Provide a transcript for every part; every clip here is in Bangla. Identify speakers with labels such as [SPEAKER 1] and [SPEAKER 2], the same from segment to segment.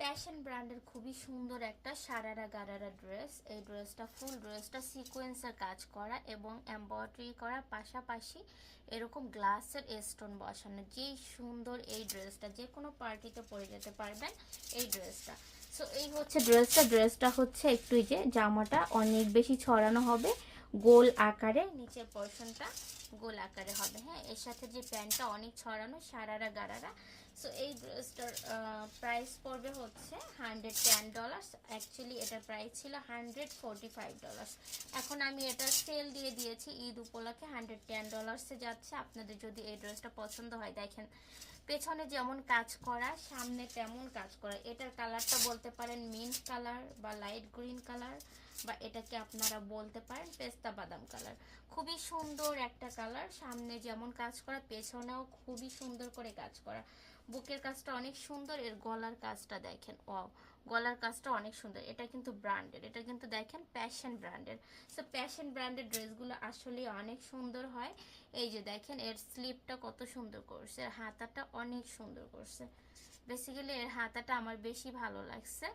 [SPEAKER 1] প্যাশন ব্র্যান্ডের খুবই সুন্দর একটা সারারা গারারা ড্রেস এই ড্রেসটা ফুল ড্রেসটা সিকোয়েন্সের কাজ করা এবং এমব্রয়ডারি করার পাশাপাশি এরকম গ্লাসের স্টোন বসানো। যেই সুন্দর এই ড্রেসটা যে কোনো পার্টিতে পরে যেতে পারবেন এই ড্রেসটা সো এই হচ্ছে ড্রেসটা ড্রেসটা হচ্ছে একটু যে জামাটা অনেক বেশি ছড়ানো হবে। গোল আকারে, নিচের পোর্শনটা গোল আকারে হবে। হ্যাঁ এর সাথে যে প্যান্টটা অনেক ছড়ানো, সারারা গারারা সো এই ড্রেসটার প্রাইস পড়বে হচ্ছে হান্ড্রেড টেন ডলার্স অ্যাকচুয়ালি এটার প্রাইস ছিল হান্ড্রেড ফোরটি ফাইভ ডলার্স এখন আমি এটা সেল দিয়ে দিয়েছি, ঈদ উপলক্ষে হান্ড্রেড টেন ডলার্সে যাচ্ছে। আপনাদের যদি এই ড্রেসটা পছন্দ হয়, দেখেন, পেছনে যেমন কাজ করা, সামনে তেমন কাজ করা। এটার কালারটা বলতে পারেন মিন্ট কালার বা লাইট গ্রিন কালার বা এটাকে আপনারা বলতে পারেন পেস্তা বাদাম কালার খুবই সুন্দর একটা কালার সামনে যেমন কাজ করা, পেছনেও খুবই সুন্দর করে কাজ করা। বুকের কাজটা অনেক সুন্দর, এর গলার কাজটা দেখেন। ও গলার কাজটা অনেক সুন্দর। এটা কিন্তু ব্র্যান্ডেড এটা কিন্তু দেখেন প্যাশন ব্র্যান্ডের সো প্যাশন ব্র্যান্ডের ড্রেসগুলো আসলে অনেক সুন্দর হয়। এই যে দেখেন, এর স্লিপটা কত সুন্দর করছে এর হাতাটা অনেক সুন্দর করছে। বেসিক্যালি এর হাতাটা আমার বেশি ভালো লাগছে।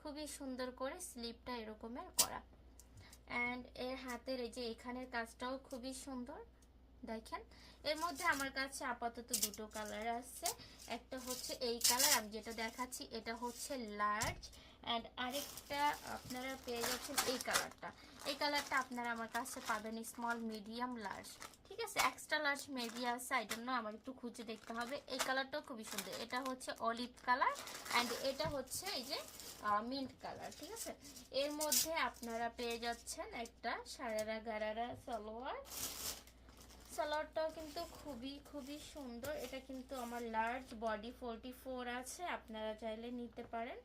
[SPEAKER 1] খুবই সুন্দর করে স্লিপটা এরকমের করা। অ্যান্ড এর হাতের এই যে এখানের কাজটাও খুবই সুন্দর। দেখেন, এর মধ্যে আমার কাছে আপাতত দুটো কালার আছে। একটা হচ্ছে এই কালার, আমি যেটা দেখাচ্ছি, এটা হচ্ছে লার্জ অ্যান্ড আরেকটা আপনারা পেয়ে যাচ্ছেন এই কালারটা। এই কালারটা আপনারা আমার কাছে পাবেন স্মল মিডিয়াম লার্জ ঠিক আছে? এক্সট্রা লার্জ মেবি আছে আই ডোন্ট নো আমার একটু খুঁজে দেখতে হবে। এই কালারটাও খুবই সুন্দর। এটা হচ্ছে অলিভ কালার অ্যান্ড এটা হচ্ছে এই যে মিন্ট কালার ঠিক আছে? এর মধ্যে আপনারা পেয়ে যাচ্ছেন একটা সারারা গারারা সালোয়ার। সালোয়ারটাও কিন্তু খুবই খুবই সুন্দর। এটা কিন্তু আমার লার্জ বডি ফোরটি ফোর আছে, আপনারা চাইলে নিতে পারেন।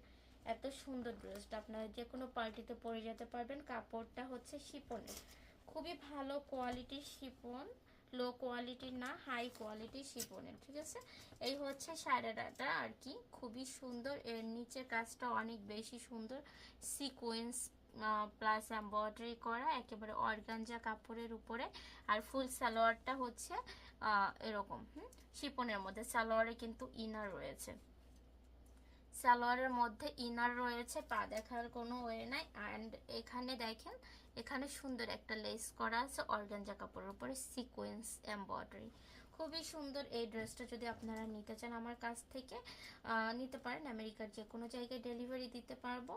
[SPEAKER 1] এত সুন্দর ড্রেসটা, আপনারা যে কোনো পার্টিতে পরে যেতে পারবেন। কাপড়টা হচ্ছে শিপনের খুবই ভালো কোয়ালিটির শিপন লো কোয়ালিটির না, হাই কোয়ালিটির শিপনের, ঠিক আছে? এই হচ্ছে সারাটা আর কি, খুবই সুন্দর। এর নিচের কাজটা অনেক বেশি সুন্দর। সিকোয়েন্স প্লাস এম্ব্রয়ডারি করা, একেবারে অর্গানজা কাপড়ের উপরে। আর ফুল সালোয়ারটা হচ্ছে এরকম, হুম? শিপনের মধ্যে, সালোয়ারে কিন্তু ইনার রয়েছে। সালোয়ারের মধ্যে ইনার রয়েছে, পা দেখার কোনো ওয়ে নাই। অ্যান্ড এখানে দেখেন, এখানে সুন্দর একটা লেস করা আছে, অর্গানজা কাপড়ের উপরে সিকোয়েন্স এমব্রয়ডারি খুবই সুন্দর এই ড্রেসটা যদি আপনারা নিতে চান আমার কাছ থেকে নিতে পারেন। আমেরিকার যে কোনো জায়গায় ডেলিভারি দিতে পারব।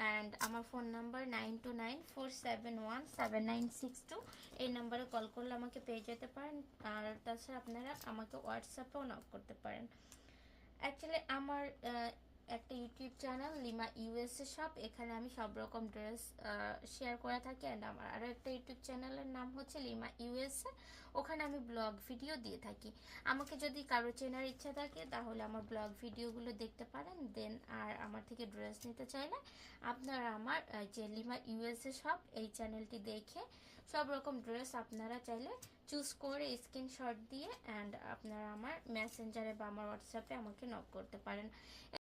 [SPEAKER 1] অ্যান্ড আমার phone number nine two nine four seven one seven nine six two এই নাম্বারে কল করলে আমাকে পেয়ে যেতে পারেন। আর তাছাড়া আপনারা আমাকে হোয়াটসঅ্যাপেও নক করতে পারেন। অ্যাকচুয়ালি আমার একটা YouTube channel Lima USA shop এখানে আমি সব রকম ড্রেস শেয়ার করে থাকি অ্যান্ড আমার আরও একটা ইউটিউব চ্যানেলের নাম হচ্ছে লিমা ইউএসএ ওখানে আমি ব্লগ ভিডিও দিয়ে থাকি। আমাকে যদি কারও চেনার ইচ্ছা থাকে, তাহলে আমার ব্লগ ভিডিওগুলো দেখতে পারেন দেন আর আমার থেকে ড্রেস নিতে চাইলে আপনারা আমার যে লিমা ইউএসএ শপ এই চ্যানেলটি দেখে সব রকম ড্রেস আপনারা চাইলে চুজ করে স্ক্রিনশট দিয়ে অ্যান্ড আপনারা আমার মেসেঞ্জারে বা আমার হোয়াটসঅ্যাপে আমাকে নক করতে পারেন।